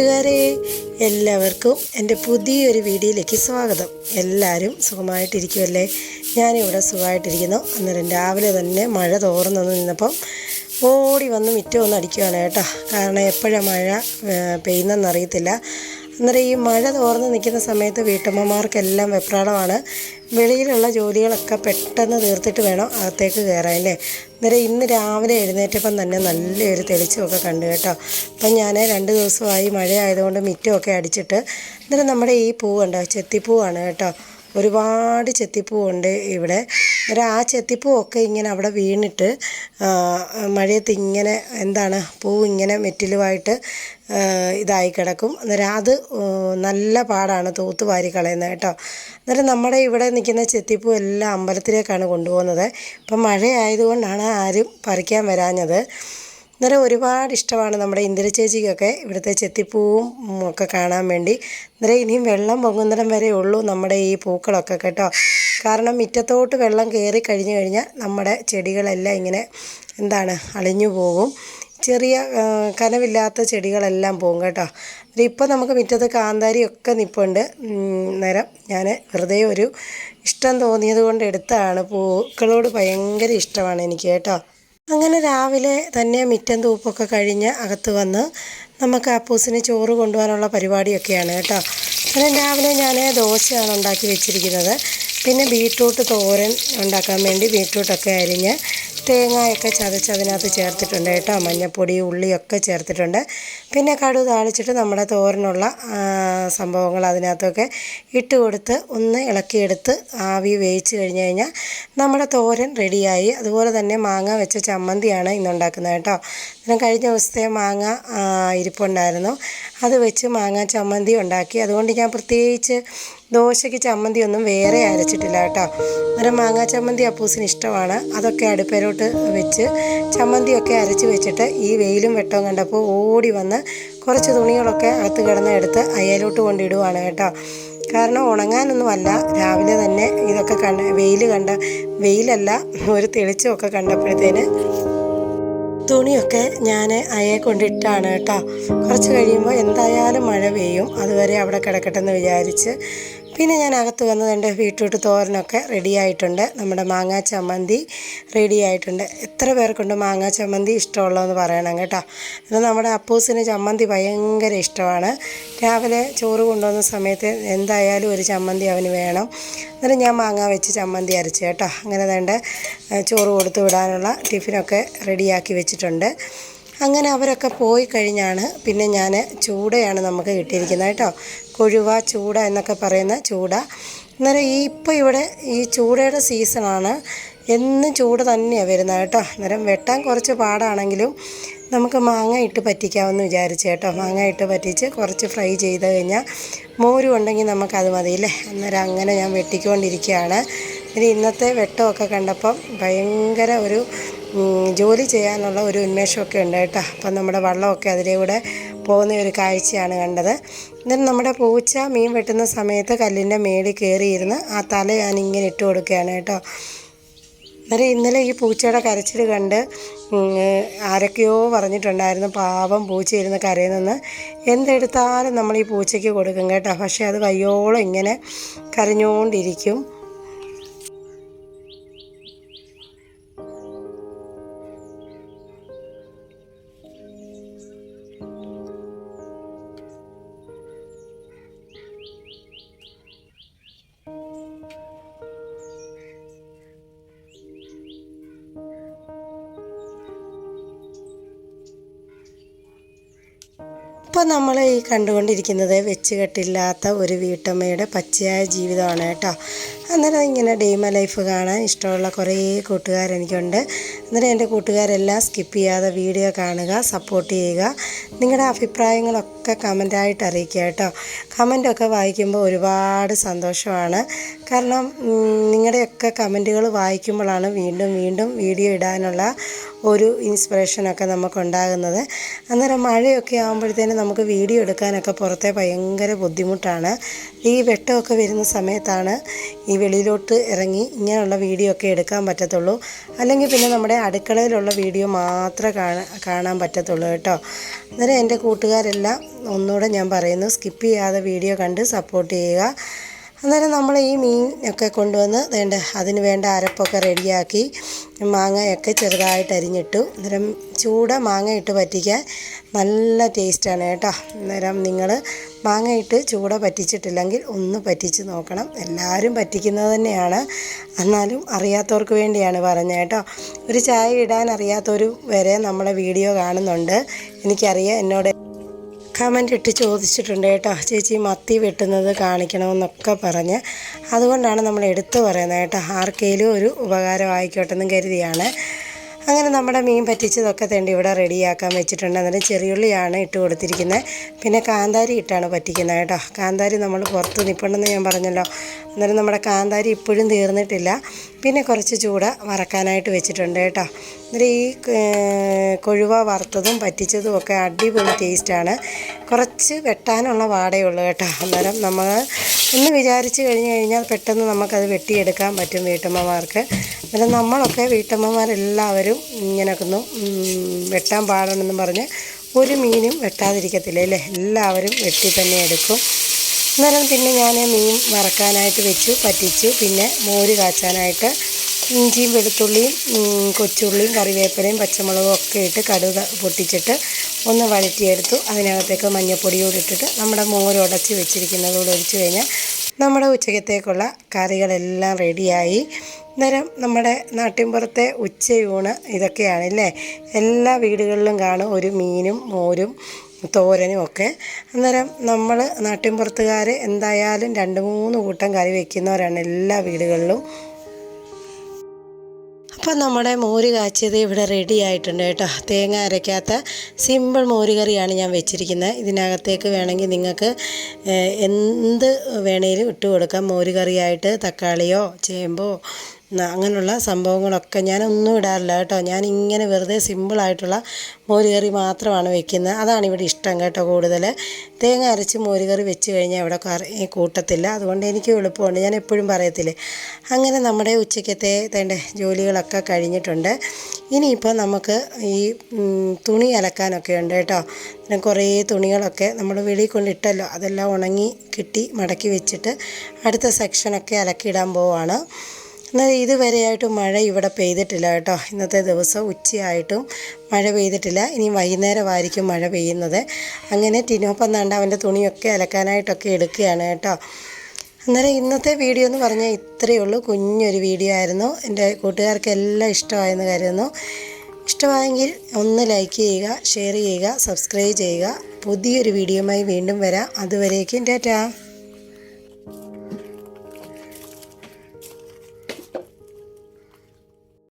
കൂട്ടുകാരെ എല്ലാവർക്കും എന്റെ പുതിയൊരു വീഡിയോയിലേക്ക് സ്വാഗതം. എല്ലാവരും സുഖമായിട്ടിരിക്കുമല്ലേ ഞാനിവിടെ സുഖമായിട്ടിരിക്കുന്നു. അന്നേരം രാവിലെ തന്നെ മഴ തോർന്നു നിന്നപ്പം ഓടി വന്ന് മിറ്റം ഒന്ന് അടിക്കുകയാണ് കേട്ടോ. കാരണം എപ്പോഴാണ് മഴ പെയ്യുന്നറിയത്തില്ല അന്നേരം ഈ മഴ തോർന്ന് നിൽക്കുന്ന സമയത്ത് വീട്ടമ്മമാർക്കെല്ലാം വെപ്രാളമാണ്. വെളിയിലുള്ള ജോലികളൊക്കെ പെട്ടെന്ന് തീർത്തിട്ട് വേണം അകത്തേക്ക് കയറാൻ അല്ലേ? അന്നേരം ഇന്ന് രാവിലെ എഴുന്നേറ്റപ്പം തന്നെ നല്ലൊരു തെളിച്ചമൊക്കെ കണ്ടു കേട്ടോ. അപ്പം ഞാൻ രണ്ട് ദിവസമായി മഴ ആയതുകൊണ്ട് മിറ്റമൊക്കെ അടിച്ചിട്ട് അന്നേരം നമ്മുടെ ഈ പൂവുണ്ട് ചെത്തിപ്പൂവാണ് കേട്ടോ. ഒരുപാട് ചെത്തിപ്പൂവുണ്ട് ഇവിടെ. അന്നേരം ആ ചെത്തിപ്പൂവൊക്കെ ഇങ്ങനെ അവിടെ വീണിട്ട് മഴയത്ത് ഇങ്ങനെ എന്താണ് പൂ ഇങ്ങനെ മെറ്റിലുമായിട്ട് ഇതായി കിടക്കും. അന്നേരം അത് നല്ല പാടാണ് തൂത്ത് വാരി കളയുന്നത് കേട്ടോ. അന്നേരം നമ്മുടെ ഇവിടെ നിൽക്കുന്ന ചെത്തിപ്പൂ എല്ലാം അമ്പലത്തിലേക്കാണ് കൊണ്ടുപോകുന്നത്. ഇപ്പം മഴയായതുകൊണ്ടാണ് ആരും പറിക്കാൻ വരാഞ്ഞത്. അന്നേരം ഒരുപാട് ഇഷ്ടമാണ് നമ്മുടെ ഇന്ദിര ചേച്ചിക്കൊക്കെ ഇവിടുത്തെ ചെത്തിപ്പൂവും ഒക്കെ കാണാൻ വേണ്ടി. അന്നേരം ഇനിയും വെള്ളം പൊങ്ങുന്നിടം വരെ ഉള്ളൂ നമ്മുടെ ഈ പൂക്കളൊക്കെ കേട്ടോ. കാരണം മുറ്റത്തോട്ട് വെള്ളം കയറി കഴിഞ്ഞു കഴിഞ്ഞാൽ നമ്മുടെ ചെടികളെല്ലാം ഇങ്ങനെ എന്താണ് അളിഞ്ഞു പോകും. ചെറിയ കനവില്ലാത്ത ചെടികളെല്ലാം പോകും കേട്ടോ. ഇപ്പോൾ നമുക്ക് മുറ്റത്ത് കാന്താരിയൊക്കെ നിൽപ്പുണ്ട് നേരം ഞാൻ വെറുതെ ഒരു ഇഷ്ടം തോന്നിയത് കൊണ്ട് എടുത്തതാണ് പൂക്കളോട് ഭയങ്കര ഇഷ്ടമാണ് എനിക്ക് കേട്ടോ. അങ്ങനെ രാവിലെ തന്നെ മിറ്റം തൂപ്പൊക്കെ കഴിഞ്ഞ് അകത്ത് വന്ന് നമുക്ക് അപ്പൂസിന് ചോറ് കൊണ്ടുപോകാനുള്ള പരിപാടിയൊക്കെയാണ് കേട്ടോ. അങ്ങനെ രാവിലെ ഞാൻ ദോശയാണ് ഉണ്ടാക്കി വെച്ചിരിക്കുന്നത്. പിന്നെ ബീട്രൂട്ട് തോരൻ ഉണ്ടാക്കാൻ വേണ്ടി ബീട്രൂട്ടൊക്കെ അരിഞ്ഞ് തേങ്ങയൊക്കെ ചതച്ച് അതിനകത്ത് ചേർത്തിട്ടുണ്ട് കേട്ടോ മഞ്ഞപ്പൊടി ഉള്ളിയൊക്കെ ചേർത്തിട്ടുണ്ട്. പിന്നെ കടു താളിച്ചിട്ട് നമ്മുടെ തോരനുള്ള സംഭവങ്ങൾ അതിനകത്തൊക്കെ ഇട്ട് കൊടുത്ത് ഒന്ന് ഇളക്കിയെടുത്ത് ആവി വേവിച്ച് കഴിഞ്ഞ് കഴിഞ്ഞാൽ നമ്മുടെ തോരൻ റെഡിയായി. അതുപോലെ തന്നെ മാങ്ങ വെച്ച ചമ്മന്തിയാണ് ഇന്നുണ്ടാക്കുന്നത് കേട്ടോ. ഞാൻ കഴിഞ്ഞ ദിവസത്തെ മാങ്ങ ഇരിപ്പുണ്ടായിരുന്നു. അത് വെച്ച് മാങ്ങ ചമ്മന്തി ഉണ്ടാക്കി. അതുകൊണ്ട് ഞാൻ പ്രത്യേകിച്ച് ദോശയ്ക്ക് ചമ്മന്തി ഒന്നും വേറെ അരച്ചിട്ടില്ല കേട്ടോ. ഒരു മാങ്ങാ ചമ്മന്തി അപ്പൂസിന് ഇഷ്ടമാണ്. അതൊക്കെ അടുപ്പേരോട്ട് വെച്ച് ചമ്മന്തിയൊക്കെ അരച്ച് വെച്ചിട്ട് ഈ വെയിലും വെട്ടവും കണ്ടപ്പോൾ ഓടി വന്ന് കുറച്ച് തുണികളൊക്കെ അകത്ത് കിടന്ന് എടുത്ത് അയലോട്ട് കൊണ്ടിടുവാണ് കേട്ടോ. കാരണം ഉണങ്ങാനൊന്നുമല്ല. രാവിലെ തന്നെ ഇതൊക്കെ കണ്ട് വെയിൽ കണ്ട വെയിലല്ല ഒരു തെളിച്ചമൊക്കെ കണ്ടപ്പോഴത്തേന് തുണിയൊക്കെ ഞാൻ അയെ കൊണ്ടിട്ടാണ് കേട്ടോ. കുറച്ച് കഴിയുമ്പോൾ എന്തായാലും മഴ പെയ്യും. അതുവരെ അവിടെ കിടക്കട്ടെന്ന് വിചാരിച്ച് പിന്നെ ഞാൻ അകത്ത് വന്നത് എന്റെ ബീട്രൂട്ട് തോരനൊക്കെ റെഡി ആയിട്ടുണ്ട്. നമ്മുടെ മാങ്ങാ ചമ്മന്തി റെഡി ആയിട്ടുണ്ട്. എത്ര പേർക്കുണ്ട് മാങ്ങാ ചമ്മന്തി ഇഷ്ടമുള്ളതെന്ന് പറയണം കേട്ടോ. ഇത് നമ്മുടെ അപ്പൂസിന് ചമ്മന്തി ഭയങ്കര ഇഷ്ടമാണ്. രാവിലെ ചോറ് കൊണ്ടുവന്ന സമയത്ത് എന്തായാലും ഒരു ചമ്മന്തി അവന് വേണം. എന്നിട്ട് ഞാൻ മാങ്ങ വെച്ച് ചമ്മന്തി അരച്ച് കേട്ടോ. അങ്ങനെ വേണ്ട ചോറ് കൊടുത്തു വിടാനുള്ള ടിഫിനൊക്കെ റെഡിയാക്കി വെച്ചിട്ടുണ്ട്. അങ്ങനെ അവരൊക്കെ പോയി കഴിഞ്ഞാണ് പിന്നെ ഞാൻ ചൂടയാണ് നമുക്ക് കിട്ടിയിരിക്കുന്നത് കേട്ടോ. കൊഴുവ ചൂട എന്നൊക്കെ പറയുന്ന ചൂട. അന്നേരം ഈ ഇപ്പോൾ ഇവിടെ ഈ ചൂടയുടെ സീസണാണ് എന്നും ചൂട് തന്നെയാണ് വരുന്നത് കേട്ടോ. അന്നേരം വെട്ടാൻ കുറച്ച് പാടാണെങ്കിലും നമുക്ക് മാങ്ങ ഇട്ട് പറ്റിക്കാമെന്ന് വിചാരിച്ചു കേട്ടോ. മാങ്ങ ഇട്ട് പറ്റിച്ച് കുറച്ച് ഫ്രൈ ചെയ്ത് കഴിഞ്ഞാൽ മോരും ഉണ്ടെങ്കിൽ നമുക്കത് മതിയില്ലേ അന്നേരം അങ്ങനെ ഞാൻ വെട്ടിക്കൊണ്ടിരിക്കുകയാണ്. ഇനി ഇന്നത്തെ വെട്ടമൊക്കെ കണ്ടപ്പം ഭയങ്കര ഒരു ജോലി ചെയ്യാനുള്ള ഒരു ഉന്മേഷമൊക്കെ ഉണ്ട് കേട്ടോ. അപ്പം നമ്മുടെ വള്ളമൊക്കെ അതിലൂടെ പോകുന്ന ഒരു കാഴ്ചയാണ് കണ്ടത്. എന്നിട്ട് നമ്മുടെ പൂച്ച മീൻ വെട്ടുന്ന സമയത്ത് കല്ലിന്റെ മേളിൽ കയറിയിരുന്ന് ആ തല ഞാൻ ഇങ്ങനെ ഇട്ട് കൊടുക്കുകയാണ് കേട്ടോ. അന്നേരം ഇന്നലെ ഈ പൂച്ചയുടെ കരച്ചിൽ കണ്ട് ആരൊക്കെയോ പറഞ്ഞിട്ടുണ്ടായിരുന്നു പാവം പൂച്ച ഇരുന്ന് കരയുന്നെന്ന് എന്തെടുത്താലും നമ്മൾ ഈ പൂച്ചയ്ക്ക് കൊടുക്കും കേട്ടോ. പക്ഷേ അത് വയ്യോളം ഇങ്ങനെ കരഞ്ഞുകൊണ്ടിരിക്കും. ഇപ്പോൾ നമ്മൾ ഈ കണ്ടുകൊണ്ടിരിക്കുന്നത് വെച്ച് കെട്ടില്ലാത്ത ഒരു വീട്ടമ്മയുടെ പച്ചയായ ജീവിതമാണ് കേട്ടോ. അന്നേരം ഇങ്ങനെ ഡീമ ലൈഫ് കാണാൻ ഇഷ്ടമുള്ള കുറേ കൂട്ടുകാരെനിക്കുണ്ട്. അന്നേരം എന്റെ കൂട്ടുകാരെല്ലാം സ്കിപ്പ് ചെയ്യാതെ വീഡിയോ കാണുക സപ്പോർട്ട് ചെയ്യുക. നിങ്ങളുടെ അഭിപ്രായങ്ങളൊക്കെ കമന്റായിട്ട് അറിയിക്കുക കേട്ടോ. കമന്റൊക്കെ വായിക്കുമ്പോൾ ഒരുപാട് സന്തോഷമാണ്. കാരണം നിങ്ങളുടെയൊക്കെ കമന്റുകൾ വായിക്കുമ്പോഴാണ് വീണ്ടും വീണ്ടും വീഡിയോ ഇടാനുള്ള ഒരു ഇൻസ്പിറേഷനൊക്കെ നമുക്കുണ്ടാകുന്നത്. അന്നേരം മഴയൊക്കെ ആകുമ്പോഴത്തേനും നമുക്ക് വീഡിയോ എടുക്കാനൊക്കെ പുറത്തെ ഭയങ്കര ബുദ്ധിമുട്ടാണ്. ഈ വെട്ടമൊക്കെ വരുന്ന സമയത്താണ് ഈ വെളിയിലോട്ട് ഇറങ്ങി ഇങ്ങനെയുള്ള വീഡിയോ ഒക്കെ എടുക്കാൻ പറ്റത്തുള്ളൂ. അല്ലെങ്കിൽ പിന്നെ നമ്മുടെ അടുക്കളയിലുള്ള വീഡിയോ മാത്രമേ കാണാൻ കാണാൻ പറ്റത്തുള്ളൂ കേട്ടോ. അന്നേരം എന്റെ കൂട്ടുകാരെല്ലാം ഒന്നുകൂടെ ഞാൻ പറയുന്നു സ്കിപ്പ് ചെയ്യാതെ വീഡിയോ കണ്ട് സപ്പോർട്ട് ചെയ്യുക. അന്നേരം നമ്മൾ ഈ മീൻ ഒക്കെ കൊണ്ടുവന്ന് വേണ്ട അതിന് വേണ്ട അരപ്പൊക്കെ റെഡിയാക്കി മാങ്ങയൊക്കെ ചെറുതായിട്ട് അരിഞ്ഞിട്ടു. അന്നേരം ചൂട മാങ്ങ ഇട്ട് പറ്റിക്കാൻ നല്ല ടേസ്റ്റാണ് കേട്ടോ. അന്നേരം നിങ്ങൾ മാങ്ങ ഇട്ട് ചൂട പറ്റിച്ചിട്ടില്ലെങ്കിൽ ഒന്ന് പറ്റിച്ച് നോക്കണം. എല്ലാവരും പറ്റിക്കുന്നത് തന്നെയാണ്. എന്നാലും അറിയാത്തവർക്ക് വേണ്ടിയാണ് പറഞ്ഞത് കേട്ടോ. ഒരു ചായ ഇടാൻ അറിയാത്തൊരു വരെ നമ്മളെ വീഡിയോ കാണുന്നുണ്ട്. എനിക്കറിയാം എന്നോട് കമന്റ് ഇട്ട് ചോദിച്ചിട്ടുണ്ട് കേട്ടോ ചേച്ചി മത്തി വെട്ടുന്നത് കാണിക്കണമെന്നൊക്കെ പറഞ്ഞ്. അതുകൊണ്ടാണ് നമ്മൾ എടുത്തു പറയുന്നത് കേട്ടോ ആർക്കെങ്കിലും ഒരു ഉപകാരം ആയിക്കോട്ടെ എന്നും കരുതിയാണ്. അങ്ങനെ നമ്മുടെ മീൻ പറ്റിച്ചതൊക്കെ തേണ്ടി ഇവിടെ റെഡിയാക്കാൻ വെച്ചിട്ടുണ്ട്. അന്നേരം ചെറിയുള്ളിയാണ് ഇട്ട് കൊടുത്തിരിക്കുന്നത്. പിന്നെ കാന്താരി ഇട്ടാണ് പറ്റിക്കുന്നത് കേട്ടോ. കാന്താരി നമ്മൾ പുറത്ത് നിൽപ്പുണ്ടെന്ന് ഞാൻ പറഞ്ഞല്ലോ. അന്നേരം നമ്മുടെ കാന്താരി ഇപ്പോഴും തീർന്നിട്ടില്ല. പിന്നെ കുറച്ച് ചൂട വറക്കാനായിട്ട് വെച്ചിട്ടുണ്ട് കേട്ടോ. അന്നേരം ഈ കൊഴുവ വറുത്തതും പറ്റിച്ചതും ഒക്കെ അടിപൊളി ടേസ്റ്റാണ്. കുറച്ച് വെട്ടാനുള്ള വാടേ ഉള്ളൂ കേട്ടോ. അന്നേരം നമ്മൾ ഒന്ന് വിചാരിച്ച് കഴിഞ്ഞ് കഴിഞ്ഞാൽ പെട്ടെന്ന് നമുക്കത് വെട്ടിയെടുക്കാൻ പറ്റും വീട്ടമ്മമാർക്ക്. അന്നേരം നമ്മളൊക്കെ വീട്ടമ്മമാരെല്ലാവരും ഇങ്ങനെയൊക്കെ ഒന്ന് വെട്ടാൻ പാടണമെന്ന് പറഞ്ഞ് ഒരു മീനും വെട്ടാതിരിക്കത്തില്ല അല്ലേ? എല്ലാവരും വെട്ടി തന്നെ എടുക്കും. അന്നേരം പിന്നെ ഞാൻ മീൻ വറക്കാനായിട്ട് വെച്ചു പറ്റിച്ചു. പിന്നെ മോര് കാച്ചാനായിട്ട് ഇഞ്ചിയും വെളുത്തുള്ളിയും കൊച്ചുള്ളിയും കറിവേപ്പിലയും പച്ചമുളകും ഒക്കെ ഇട്ട് കടുക് പൊട്ടിച്ചിട്ട് ഒന്ന് വഴറ്റിയെടുത്തു. അതിനകത്തേക്ക് മഞ്ഞപ്പൊടിയോട് ഇട്ടിട്ട് നമ്മുടെ മോര് വെച്ചിരിക്കുന്നത് കൂടെ ഒഴിച്ച് കഴിഞ്ഞാൽ നമ്മുടെ ഉച്ചക്കത്തേക്കുള്ള കറികളെല്ലാം റെഡിയായി. അന്നേരം നമ്മുടെ നാട്ടിൻപുറത്തെ ഉച്ചയൂണ് ഇതൊക്കെയാണല്ലേ? എല്ലാ വീടുകളിലും കാണും ഒരു മീനും മോരും തോരനും ഒക്കെ. അന്നേരം നമ്മൾ നാട്ടിൻപുറത്തുകാർ എന്തായാലും രണ്ട് മൂന്ന് കൂട്ടം കറി വയ്ക്കുന്നവരാണ് എല്ലാ വീടുകളിലും. അപ്പം നമ്മുടെ മോര് കാച്ചിയത് ഇവിടെ റെഡി ആയിട്ടുണ്ട് കേട്ടോ. തേങ്ങ അരയ്ക്കാത്ത സിമ്പിൾ മോര് കറിയാണ് ഞാൻ വെച്ചിരിക്കുന്നത്. ഇതിനകത്തേക്ക് വേണമെങ്കിൽ നിങ്ങൾക്ക് എന്ത് വേണേലും ഇട്ട് കൊടുക്കാം മോര് കറിയായിട്ട് തക്കാളിയോ ചേമ്പോ അങ്ങനെയുള്ള സംഭവങ്ങളൊക്കെ ഞാനൊന്നും ഇടാറില്ല കേട്ടോ. ഞാനിങ്ങനെ വെറുതെ സിമ്പിളായിട്ടുള്ള മോരുകറി മാത്രമാണ് വെക്കുന്നത്. അതാണ് ഇവിടെ ഇഷ്ടം കേട്ടോ കൂടുതൽ തേങ്ങ അരച്ച് മോരുകറി വെച്ച് കഴിഞ്ഞാൽ ഇവിടെ കൂട്ടത്തില്ല. അതുകൊണ്ട് എനിക്ക് എളുപ്പമുണ്ട്. ഞാൻ എപ്പോഴും പറയത്തില്ലേ അങ്ങനെ നമ്മുടെ ഉച്ചക്കത്തെ തേണ്ട ജോലികളൊക്കെ കഴിഞ്ഞിട്ടുണ്ട്. ഇനിയിപ്പോൾ നമുക്ക് ഈ തുണി അലക്കാനൊക്കെ ഉണ്ട് കേട്ടോ. കുറേ തുണികളൊക്കെ നമ്മൾ വെളിയിൽ കൊണ്ടിട്ടല്ലോ. അതെല്ലാം ഉണങ്ങി കിട്ടി മടക്കി വെച്ചിട്ട് അടുത്ത സെക്ഷനൊക്കെ അലക്കിയിടാൻ പോവാണ്. എന്നാൽ ഇതുവരെയായിട്ടും മഴ ഇവിടെ പെയ്തിട്ടില്ല കേട്ടോ. ഇന്നത്തെ ദിവസം ഉച്ചയായിട്ടും മഴ പെയ്തിട്ടില്ല. ഇനി വൈകുന്നേരമായിരിക്കും മഴ പെയ്യുന്നത്. അങ്ങനെ ടിനോപ്പം താണ്ട അവന്റെ തുണിയൊക്കെ അലക്കാനായിട്ടൊക്കെ എടുക്കുകയാണ് കേട്ടോ. അന്നേരം ഇന്നത്തെ വീഡിയോ എന്ന് പറഞ്ഞാൽ ഇത്രയേ ഉള്ളൂ. കുഞ്ഞൊരു വീഡിയോ ആയിരുന്നു. എന്റെ കൂട്ടുകാർക്ക് എല്ലാം ഇഷ്ടമായെന്ന് കരുതുന്നു. ഇഷ്ടമായെങ്കിൽ ഒന്ന് ലൈക്ക് ചെയ്യുക ഷെയർ ചെയ്യുക സബ്സ്ക്രൈബ് ചെയ്യുക. പുതിയൊരു വീഡിയോയുമായി വീണ്ടും വരാം. അതുവരേക്കും ടാറ്റാ.